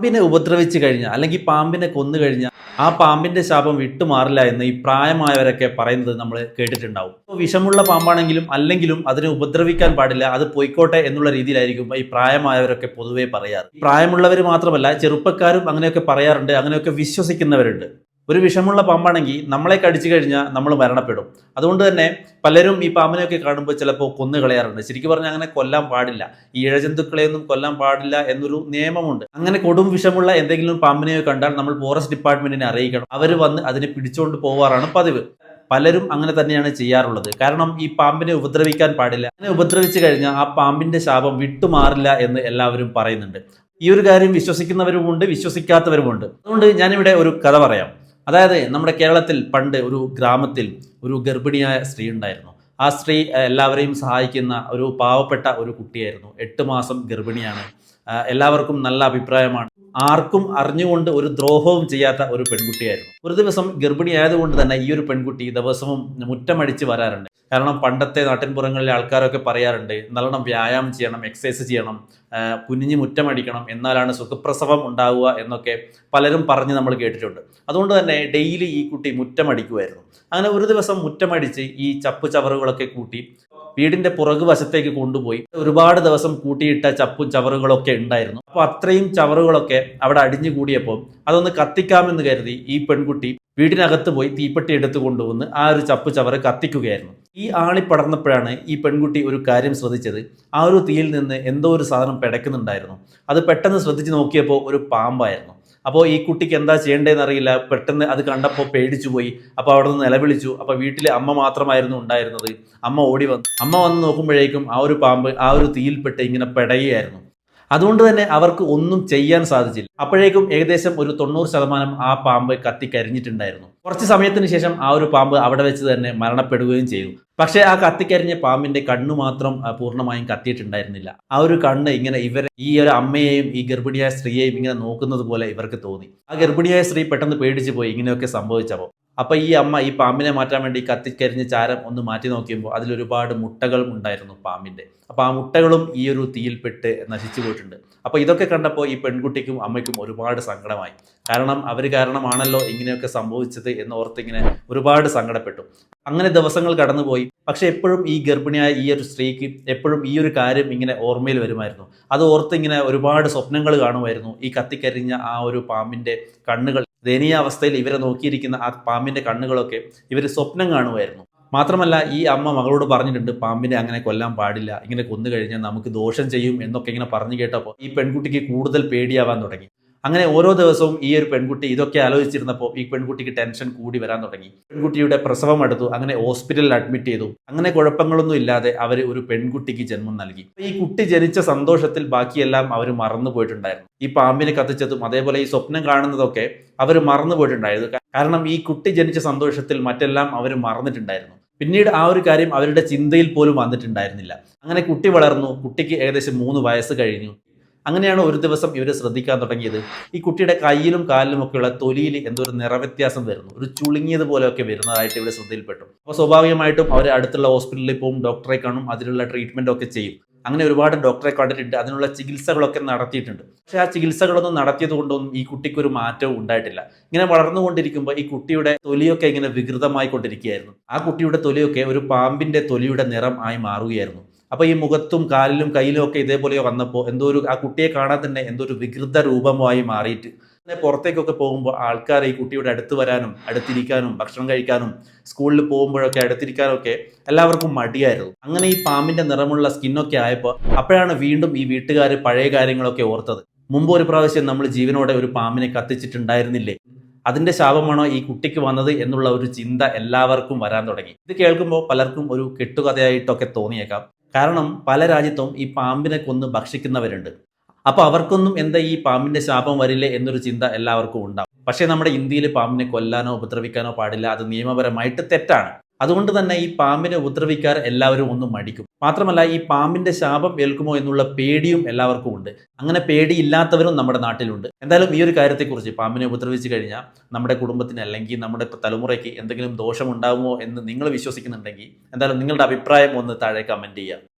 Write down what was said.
പാമ്പിനെ ഉപദ്രവിച്ചു കഴിഞ്ഞാൽ അല്ലെങ്കിൽ പാമ്പിനെ കൊന്നു കഴിഞ്ഞാൽ ആ പാമ്പിന്റെ ശാപം വിട്ടുമാറില്ല എന്ന് ഈ പ്രായമായവരൊക്കെ പറയുന്നത് നമ്മൾ കേട്ടിട്ടുണ്ടാവും. വിഷമുള്ള പാമ്പാണെങ്കിലും അല്ലെങ്കിലും അതിനെ ഉപദ്രവിക്കാൻ പാടില്ല അത് പോയിക്കോട്ടെ എന്നുള്ള രീതിയിലായിരിക്കും ഈ പ്രായമായവരൊക്കെ പൊതുവേ പറയാറ്. പ്രായമുള്ളവർ മാത്രമല്ല ചെറുപ്പക്കാരും അങ്ങനെയൊക്കെ പറയാറുണ്ട് അങ്ങനെയൊക്കെ വിശ്വസിക്കുന്നവരുണ്ട്. ഒരു വിഷമുള്ള പാമ്പാണെങ്കിൽ നമ്മളെ കടിച്ചു കഴിഞ്ഞാൽ നമ്മൾ മരണപ്പെടും. അതുകൊണ്ട് തന്നെ പലരും ഈ പാമ്പിനെയൊക്കെ കാണുമ്പോൾ ചിലപ്പോൾ കൊന്നു കളയാറുണ്ട്. ശരിക്കും പറഞ്ഞാൽ അങ്ങനെ കൊല്ലാൻ പാടില്ല. ഈ ഇഴജന്തുക്കളെയൊന്നും കൊല്ലാൻ പാടില്ല എന്നൊരു നിയമമുണ്ട്. അങ്ങനെ കൊടും വിഷമുള്ള എന്തെങ്കിലും പാമ്പിനെയോ കണ്ടാൽ നമ്മൾ ഫോറസ്റ്റ് ഡിപ്പാർട്ട്മെന്റിനെ അറിയിക്കണം. അവർ വന്ന് അതിനെ പിടിച്ചുകൊണ്ട് പോവാറാണ് പതിവ്. പലരും അങ്ങനെ തന്നെയാണ് ചെയ്യാറുള്ളത്. കാരണം ഈ പാമ്പിനെ ഉപദ്രവിക്കാൻ പാടില്ല. അങ്ങനെ ഉപദ്രവിച്ചു കഴിഞ്ഞാൽ ആ പാമ്പിന്റെ ശാപം വിട്ടുമാറില്ല എന്ന് എല്ലാവരും പറയുന്നുണ്ട്. ഈ ഒരു കാര്യം വിശ്വസിക്കുന്നവരുമുണ്ട് വിശ്വസിക്കാത്തവരുമുണ്ട്. അതുകൊണ്ട് ഞാനിവിടെ ഒരു കഥ പറയാം. അതായത് നമ്മുടെ കേരളത്തിൽ പണ്ട് ഒരു ഗ്രാമത്തിൽ ഒരു ഗർഭിണിയായ സ്ത്രീ ഉണ്ടായിരുന്നു. ആ സ്ത്രീ എല്ലാവരെയും സഹായിക്കുന്ന ഒരു പാവപ്പെട്ട ഒരു കുട്ടിയായിരുന്നു. എട്ട് മാസം ഗർഭിണിയാണ്. എല്ലാവർക്കും നല്ല അഭിപ്രായമാണ്. ആർക്കും അറിഞ്ഞുകൊണ്ട് ഒരു ദ്രോഹവും ചെയ്യാത്ത ഒരു പെൺകുട്ടിയായിരുന്നു. ഒരു ദിവസം ഗർഭിണിയായതുകൊണ്ട് തന്നെ ഈ ഒരു പെൺകുട്ടി ദിവസവും മുറ്റമടിച്ച് വരാറുണ്ട്. കാരണം പണ്ടത്തെ നാട്ടിൻപുറങ്ങളിലെ ആൾക്കാരൊക്കെ പറയാറുണ്ട് നല്ലോണം വ്യായാമം ചെയ്യണം എക്സസൈസ് ചെയ്യണം കുഞ്ഞു മുറ്റമടിക്കണം എന്നാലാണ് സുഖപ്രസവം ഉണ്ടാവുക എന്നൊക്കെ പലരും പറഞ്ഞ് നമ്മൾ കേട്ടിട്ടുണ്ട്. അതുകൊണ്ട് തന്നെ ഡെയിലി ഈ കുട്ടി മുറ്റമടിക്കുമായിരുന്നു അങ്ങനെ ഒരു ദിവസം മുറ്റമടിച്ച് ഈ ചപ്പ് ചവറുകളൊക്കെ കൂട്ടി വീടിന്റെ പുറകു വശത്തേക്ക് കൊണ്ടുപോയി. ഒരുപാട് ദിവസം കൂട്ടിയിട്ട ചപ്പും ചവറുകളൊക്കെ ഉണ്ടായിരുന്നു. അപ്പോൾ അത്രയും ചവറുകളൊക്കെ അവിടെ അടിഞ്ഞു കൂടിയപ്പോൾ അതൊന്ന് കത്തിക്കാമെന്ന് കരുതി ഈ പെൺകുട്ടി വീടിനകത്ത് പോയി തീപ്പെട്ടി എടുത്തു കൊണ്ടുവന്ന് ആ ഒരു ചപ്പ് ചവറ് കത്തിക്കുകയായിരുന്നു. ഈ ആളി പടർന്നപ്പോഴാണ് ഈ പെൺകുട്ടി ഒരു കാര്യം ശ്രദ്ധിച്ചത്. ആ ഒരു തീയിൽ നിന്ന് എന്തോ ഒരു സാധനം പിടയ്ക്കുന്നുണ്ടായിരുന്നു അത് പെട്ടെന്ന് ശ്രദ്ധിച്ച് നോക്കിയപ്പോൾ ഒരു പാമ്പായിരുന്നു. അപ്പോൾ ഈ കുട്ടിക്ക് എന്താ ചെയ്യേണ്ടതെന്ന് അറിയില്ല. പെട്ടെന്ന് അത് കണ്ടപ്പോൾ പേടിച്ചു പോയി. അപ്പോൾ അവിടെ നിന്ന് നിലവിളിച്ചു. അപ്പോൾ വീട്ടിൽ അമ്മ മാത്രമായിരുന്നു ഉണ്ടായിരുന്നത്. അമ്മ ഓടി വന്നു. അമ്മ വന്ന് നോക്കുമ്പോഴേക്കും ആ ഒരു പാമ്പ് ആ ഒരു തീയിൽപ്പെട്ട് ഇങ്ങനെ പെടയുകയായിരുന്നു. അതുകൊണ്ട് തന്നെ അവർക്ക് ഒന്നും ചെയ്യാൻ സാധിച്ചില്ല. അപ്പോഴേക്കും ഏകദേശം ഒരു തൊണ്ണൂറ് ശതമാനം ആ പാമ്പ് കത്തിക്കരിഞ്ഞിട്ടുണ്ടായിരുന്നു കുറച്ച് സമയത്തിന് ശേഷം ആ ഒരു പാമ്പ് അവിടെ വെച്ച് തന്നെ മരണപ്പെടുകയും ചെയ്തു. പക്ഷേ ആ കത്തിക്കരിഞ്ഞ പാമ്പിന്റെ കണ്ണു മാത്രം പൂർണമായും കത്തിയിട്ടുണ്ടായിരുന്നില്ല. ആ ഒരു കണ്ണ് ഇങ്ങനെ ഇവരെ ഈ ഒരു അമ്മയെയും ഈ ഗർഭിണിയായ സ്ത്രീയെയും ഇങ്ങനെ നോക്കുന്നത് പോലെ ഇവർക്ക് തോന്നി. ആ ഗർഭിണിയായ സ്ത്രീ പെട്ടെന്ന് പേടിച്ചു പോയി ഇങ്ങനെയൊക്കെ സംഭവിച്ചപ്പോൾ അപ്പൊ ഈ അമ്മ ഈ പാമ്പിനെ മാറ്റാൻ വേണ്ടി കത്തിക്കരിഞ്ഞ ചാരം ഒന്ന് മാറ്റി നോക്കിയപ്പോൾ അതിലൊരുപാട് മുട്ടകളും ഉണ്ടായിരുന്നു പാമ്പിന്റെ അപ്പോൾ ആ മുട്ടകളും ഈ ഒരു തീയിൽപ്പെട്ട് നശിച്ചു പോയിട്ടുണ്ട്. അപ്പൊ ഇതൊക്കെ കണ്ടപ്പോൾ ഈ പെൺകുട്ടിക്കും അമ്മയ്ക്കും ഒരുപാട് സങ്കടമായി. കാരണം അവർ കാരണമാണല്ലോ ഇങ്ങനെയൊക്കെ സംഭവിച്ചത് എന്ന് ഓർത്തിങ്ങനെ ഒരുപാട് സങ്കടപ്പെട്ടു. അങ്ങനെ ദിവസങ്ങൾ കടന്നുപോയി. പക്ഷെ എപ്പോഴും ഈ ഗർഭിണിയായ ഈ ഒരു സ്ത്രീക്ക് എപ്പോഴും ഈ ഒരു കാര്യം ഇങ്ങനെ ഓർമ്മയിൽ വരുമായിരുന്നു. അത് ഓർത്തിങ്ങനെ ഒരുപാട് സ്വപ്നങ്ങൾ കാണുമായിരുന്നു ഈ കത്തിക്കരിഞ്ഞ ആ ഒരു പാമ്പിന്റെ കണ്ണുകൾ. ദയനീയ അവസ്ഥയിൽ ഇവരെ നോക്കിയിരിക്കുന്ന ആ പാമ്പിന്റെ കണ്ണുകളൊക്കെ ഇവർ സ്വപ്നം കാണുമായിരുന്നു. മാത്രമല്ല ഈ അമ്മ മകളോട് പറഞ്ഞിട്ടുണ്ട് പാമ്പിനെ അങ്ങനെ കൊല്ലാൻ പാടില്ല. ഇങ്ങനെ കൊന്നു കഴിഞ്ഞാൽ നമുക്ക് ദോഷം ചെയ്യും എന്നൊക്കെ ഇങ്ങനെ പറഞ്ഞു കേട്ടപ്പോൾ ഈ പെൺകുട്ടിക്ക് കൂടുതൽ പേടിയാവാൻ തുടങ്ങി. അങ്ങനെ ഓരോ ദിവസവും ഈ ഒരു പെൺകുട്ടി ഇതൊക്കെ ആലോചിച്ചിരുന്നപ്പോൾ ഈ പെൺകുട്ടിക്ക് ടെൻഷൻ കൂടി വരാൻ തുടങ്ങി. പെൺകുട്ടിയുടെ പ്രസവം എടുത്തു അങ്ങനെ ഹോസ്പിറ്റലിൽ അഡ്മിറ്റ് ചെയ്തു. അങ്ങനെ കുഴപ്പങ്ങളൊന്നും ഇല്ലാതെ അവർ ഒരു പെൺകുട്ടിക്ക് ജന്മം നൽകി. ഈ കുട്ടി ജനിച്ച സന്തോഷത്തിൽ ബാക്കിയെല്ലാം അവർ മറന്നു പോയിട്ടുണ്ടായിരുന്നു. ഈ പാമ്പിനെ കത്തിച്ചതും അതേപോലെ ഈ സ്വപ്നം കാണുന്നതൊക്കെ അവർ മറന്നു പോയിട്ടുണ്ടായിരുന്നു. കാരണം ഈ കുട്ടി ജനിച്ച സന്തോഷത്തിൽ മറ്റെല്ലാം അവർ മറന്നിട്ടുണ്ടായിരുന്നു. പിന്നീട് ആ ഒരു കാര്യം അവരുടെ ചിന്തയിൽ പോലും വന്നിട്ടുണ്ടായിരുന്നില്ല. അങ്ങനെ കുട്ടി വളർന്നു. കുട്ടിക്ക് ഏകദേശം മൂന്ന് വയസ്സ് കഴിഞ്ഞു. അങ്ങനെയാണ് ഒരു ദിവസം ഇവർ ശ്രദ്ധിക്കാൻ തുടങ്ങിയത്? ഈ കുട്ടിയുടെ കയ്യിലും കാലിലും ഒക്കെയുള്ള തൊലിയിൽ എന്തോ ഒരു നിറവ്യത്യാസം വരുന്നു. ഒരു ചുളുങ്ങിയത് പോലെയൊക്കെ വരുന്നതായിട്ട് ഇവിടെ ശ്രദ്ധയിൽപ്പെട്ടു. അപ്പോൾ സ്വാഭാവികമായിട്ടും അവർ അടുത്തുള്ള ഹോസ്പിറ്റലിൽ പോകും ഡോക്ടറെ കാണും അതിനുള്ള ട്രീറ്റ്മെന്റ് ഒക്കെ ചെയ്യും. അങ്ങനെ ഒരുപാട് ഡോക്ടറെ കണ്ടിട്ടുണ്ട് അതിനുള്ള ചികിത്സകളൊക്കെ നടത്തിയിട്ടുണ്ട്. പക്ഷെ ആ ചികിത്സകളൊന്നും നടത്തിയത് കൊണ്ടൊന്നും ഈ കുട്ടിക്കൊരു മാറ്റവും ഉണ്ടായിട്ടില്ല. ഇങ്ങനെ വളർന്നുകൊണ്ടിരിക്കുമ്പോൾ ഈ കുട്ടിയുടെ തൊലിയൊക്കെ ഇങ്ങനെ വികൃതമായി കൊണ്ടിരിക്കുകയായിരുന്നു ആ കുട്ടിയുടെ തൊലിയൊക്കെ ഒരു പാമ്പിന്റെ തൊലിയുടെ നിറം ആയി മാറുകയായിരുന്നു. അപ്പൊ ഈ മുഖത്തും കാലിലും കയ്യിലും ഒക്കെ ഇതേപോലെ വന്നപ്പോൾ എന്തോ ഒരു ആ കുട്ടിയെ കാണാൻ തന്നെ എന്തോ ഒരു വികൃത രൂപമായി മാറിയിട്ട്. പുറത്തേക്കൊക്കെ പോകുമ്പോൾ ആൾക്കാർ ഈ കുട്ടിയുടെ അടുത്ത് വരാനും അടുത്തിരിക്കാനും ഭക്ഷണം കഴിക്കാനും സ്കൂളിൽ പോകുമ്പോഴൊക്കെ അടുത്തിരിക്കാനൊക്കെ എല്ലാവർക്കും മടിയായിരുന്നു. അങ്ങനെ ഈ പാമ്പിന്റെ നിറമുള്ള സ്കിന്നൊക്കെ ആയപ്പോൾ അപ്പോഴാണ് വീണ്ടും ഈ വീട്ടുകാർ പഴയ കാര്യങ്ങളൊക്കെ ഓർത്തത്. മുമ്പ് ഒരു പ്രാവശ്യം നമ്മൾ ജീവനോടെ ഒരു പാമ്പിനെ കത്തിച്ചിട്ടുണ്ടായിരുന്നില്ലേ? അതിന്റെ ശാപമാണോ ഈ കുട്ടിക്ക് വന്നത് എന്നുള്ള ഒരു ചിന്ത എല്ലാവർക്കും വരാൻ തുടങ്ങി. ഇത് കേൾക്കുമ്പോൾ പലർക്കും ഒരു കെട്ടുകഥയായിട്ടൊക്കെ തോന്നിയേക്കാം. കാരണം പല രാജ്യത്തും ഈ പാമ്പിനെ കൊന്ന് ഭക്ഷിക്കുന്നവരുണ്ട്. അപ്പോൾ അവർക്കൊന്നും എന്താ ഈ പാമ്പിന്റെ ശാപം വരില്ലേ എന്നൊരു ചിന്ത എല്ലാവർക്കും ഉണ്ടാവും. പക്ഷേ നമ്മുടെ ഇന്ത്യയിൽ പാമ്പിനെ കൊല്ലാനോ ഉപദ്രവിക്കാനോ പാടില്ല. അത് നിയമപരമായിട്ട് തെറ്റാണ്. അതുകൊണ്ട് തന്നെ ഈ പാമ്പിനെ ഉപദ്രവിക്കാർ എല്ലാവരും ഒന്ന് മടിക്കും. മാത്രമല്ല ഈ പാമ്പിന്റെ ശാപം ഏൽക്കുമോ എന്നുള്ള പേടിയും എല്ലാവർക്കും ഉണ്ട്. അങ്ങനെ പേടിയില്ലാത്തവരും നമ്മുടെ നാട്ടിലുണ്ട്. എന്തായാലും ഈ ഒരു കാര്യത്തെക്കുറിച്ച് പാമ്പിനെ ഉപദ്രവിച്ചു കഴിഞ്ഞാൽ നമ്മുടെ കുടുംബത്തിന് അല്ലെങ്കിൽ നമ്മുടെ തലമുറയ്ക്ക് എന്തെങ്കിലും ദോഷമുണ്ടാകുമോ എന്ന് നിങ്ങൾ വിശ്വസിക്കുന്നുണ്ടെങ്കിൽ എന്തായാലും നിങ്ങളുടെ അഭിപ്രായം ഒന്ന് താഴെ കമന്റ് ചെയ്യുക.